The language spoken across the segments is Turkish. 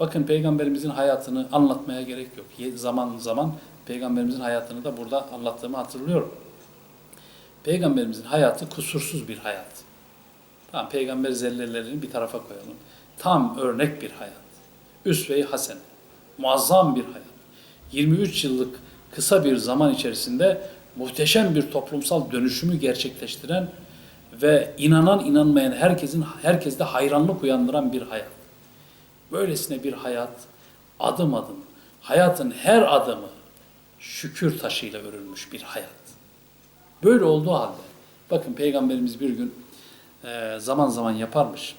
Bakın peygamberimizin hayatını anlatmaya gerek yok. Zaman zaman peygamberimizin hayatını da burada anlattığımı hatırlıyorum. Peygamberimizin hayatı kusursuz bir hayat. Tamam peygamber zellelerini bir tarafa koyalım. Tam örnek bir hayat. Üsve-i hasene. Muazzam bir hayat. 23 yıllık kısa bir zaman içerisinde muhteşem bir toplumsal dönüşümü gerçekleştiren ve inanan inanmayan herkesin herkeste hayranlık uyandıran bir hayat. Böylesine bir hayat adım adım hayatın her adımı şükür taşıyla örülmüş bir hayat. Böyle olduğu halde bakın peygamberimiz bir gün e, zaman zaman yaparmış.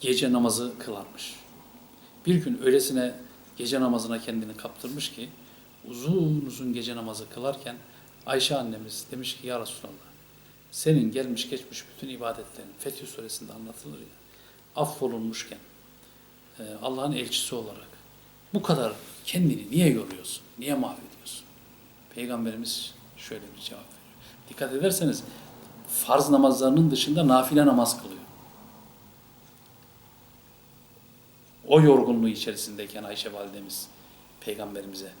Gece namazı kılarmış. Bir gün öylesine gece namazına kendini kaptırmış ki uzun uzun gece namazı kılarken Ayşe annemiz demiş ki ya Resulallah senin gelmiş geçmiş bütün ibadetlerin Fetih suresinde anlatılır ya affolunmuşken Allah'ın elçisi olarak bu kadar kendini niye yoruyorsun? Niye mahvediyorsun? Peygamberimiz şöyle bir cevap veriyor. Dikkat ederseniz farz namazlarının dışında nafile namaz kılıyor. O yorgunluğu içerisindeyken Ayşe validemiz peygamberimize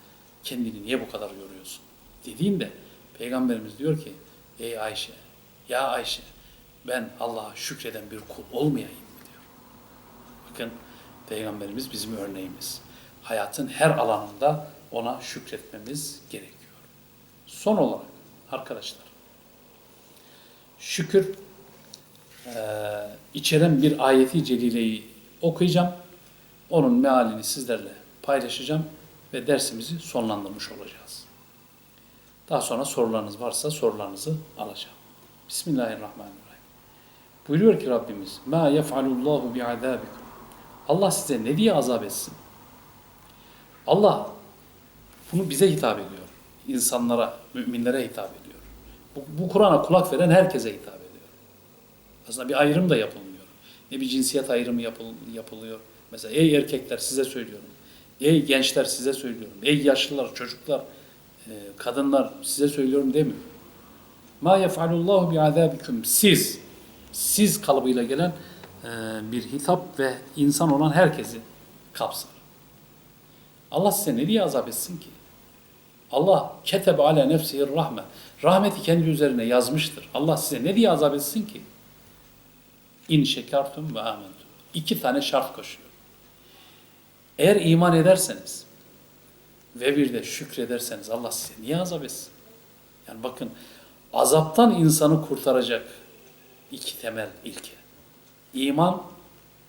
kendini niye bu kadar yoruyorsun? Dediğinde peygamberimiz diyor ki ey Ayşe ya Ayşe ben Allah'a şükreden bir kul olmayayım mı diyor. Bakın peygamberimiz bizim örneğimiz. Hayatın her alanında ona şükretmemiz gerekiyor. Son olarak arkadaşlar şükür eee, içeren bir ayeti celileyi okuyacağım. Onun mealini sizlerle paylaşacağım ve dersimizi sonlandırmış olacağız. Daha sonra sorularınız varsa sorularınızı alacağım. Bismillahirrahmanirrahim. Buyuruyor ki Rabbimiz: "Ma yef'alullahu bi'adabikum." Allah size ne diye azap etsin? Allah bunu bize hitap ediyor. İnsanlara, müminlere hitap ediyor. Bu, bu Kur'an'a kulak veren herkese hitap ediyor. Aslında bir ayrım da yapılmıyor. Ne bir cinsiyet ayrımı yapıl, yapılıyor. Mesela ey erkekler size söylüyorum. Ey gençler size söylüyorum. Ey yaşlılar, çocuklar, e, kadınlar size söylüyorum demiyor. Ma yef'alullahu bi'azabikum. Siz, siz kalıbıyla gelen bir hitap ve insan olan herkesi kapsar. Allah size ne diye azap etsin ki? Allah ketebe ala nefsihir rahme. Rahmeti kendi üzerine yazmıştır. Allah size ne diye azap etsin ki? İn şekertum ve amentum. İki tane şart koşuyor. Eğer iman ederseniz ve bir de şükrederseniz Allah size niye azap etsin? Yani bakın azaptan insanı kurtaracak iki temel ilke. İman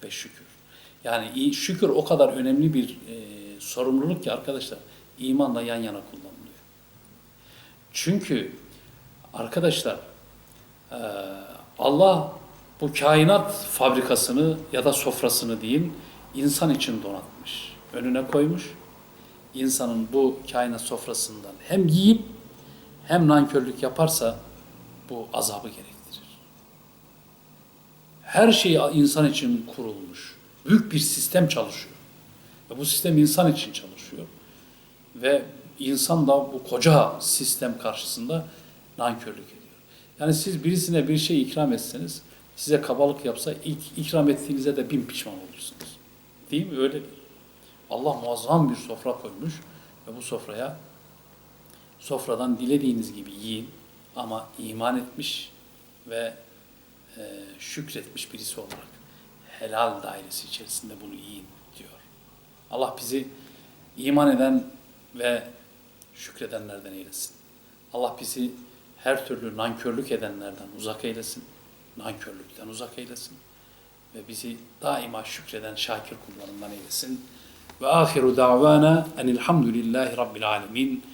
ve şükür. Yani şükür o kadar önemli bir e, sorumluluk ki arkadaşlar imanla yan yana kullanılıyor. Çünkü arkadaşlar e, Allah bu kainat fabrikasını ya da sofrasını diyeyim insan için donatmış. Önüne koymuş. İnsanın bu kainat sofrasından hem yiyip hem nankörlük yaparsa bu azabı gerektirir. Her şey insan için kurulmuş. Büyük bir sistem çalışıyor. Ve bu sistem insan için çalışıyor. Ve insan da bu koca sistem karşısında nankörlük ediyor. Yani siz birisine bir şey ikram etseniz, size kabalık yapsa ilk ikram ettiğinize de bin pişman olursunuz. Değil mi? Öyle Allah muazzam bir sofra koymuş ve bu sofraya sofradan dilediğiniz gibi yiyin ama iman etmiş ve e, şükretmiş birisi olarak helal dairesi içerisinde bunu yiyin diyor. Allah bizi iman eden ve şükredenlerden eylesin. Allah bizi her türlü nankörlük edenlerden uzak eylesin. Nankörlükten uzak eylesin. Ve bizi daima şükreden şakir kullarından eylesin. Ve ahiru davana enilhamdülillahi rabbil alemin.